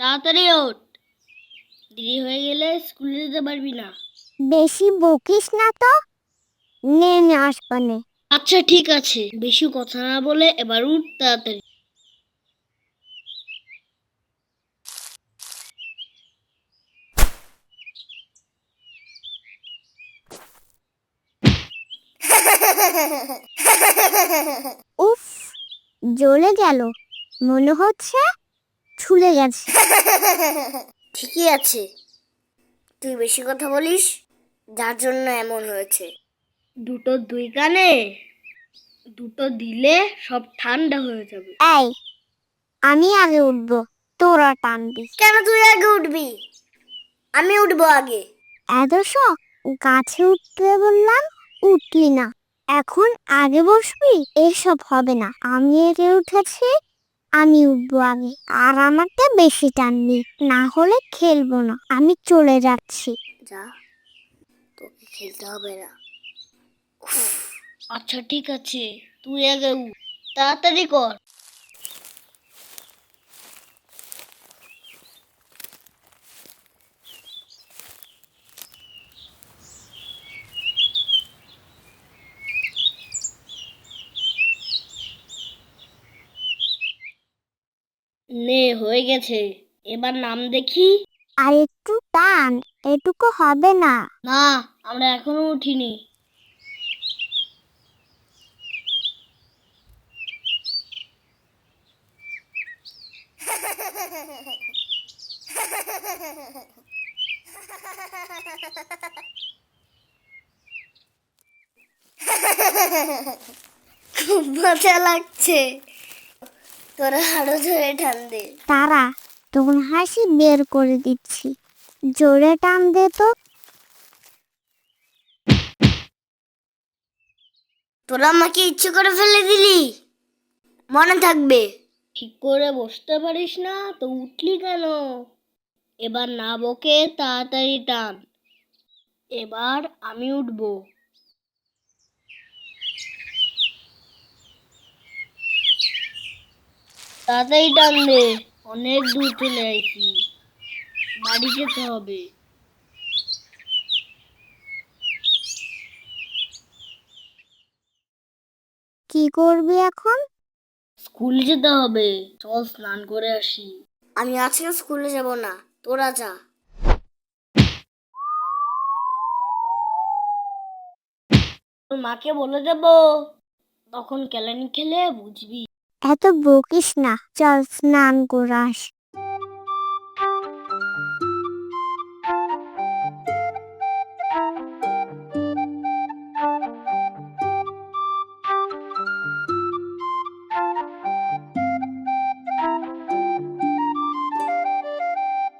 তাড়াতাড়ি ওঠ। দেরি হয়ে গেলে স্কুলে যেতে পারবি না। বেশি বকিস না তো। নে নে আসবানে। আচ্ছা ঠিক আছে। বেশি কথা না বলে এবার উঠ তাড়াতাড়ি। উফ জ্বলে গেল। মনে হচ্ছে ছুলে গেছে। ঠিকই আছে। তুই বেশি কথা বলিস যার জন্য এমন হয়েছে। দুটো দুই কানে দুটো দিলে সব ঠান্ডা হয়ে যাবে। এই আমি আগে উঠবো তোরা টানবি। কেন তুই আগে উঠবি? আমি উঠবো আগে। এদশ গাছে উঠতে বললাম উঠলি না। এখন আগে বসবি এসব হবে না। আমি আগে উঠেছি আমি উঠবো আগে। আর আমাকে বেশি টানবি না হলে খেলব না। আমি চলে যাচ্ছি। যা তোকে খেলতে হবে না। আচ্ছা ঠিক আছে। তুই আগে উঠ। তাড়াতাড়ি কর। নে হয়ে গেছে। এবার নাম দেখি। আর একটু টান এটুকু হবে না। না আমরা এখনও উঠিনি। খুব মজা লাগছে। তোরা আরও জোরে টান দে। তারা তখন হাসি বের করে দিচ্ছি। জোরে টান দে তো। তোরা আমাকে ইচ্ছে করে ফেলে দিলি? মনে থাকবে। ঠিক করে বসতে পারিস না তো উঠলি কেন? এবার না বকে তাড়াতাড়ি টান। এবার আমি উঠবো। তাড়াতাড়ি টান দে। অনেক দূর চলে আইছি। বাড়ি যেতে হবে। কি করবি এখন? স্কুলে যেতে হবে। চল স্নান করে আসি। আমি আজকে স্কুলে যাব না। তোরা যা। তোর মাকে বলে দেব। তখন কেলানি খেলে বুঝবি। এত বকিস না। চল স্নান করাস।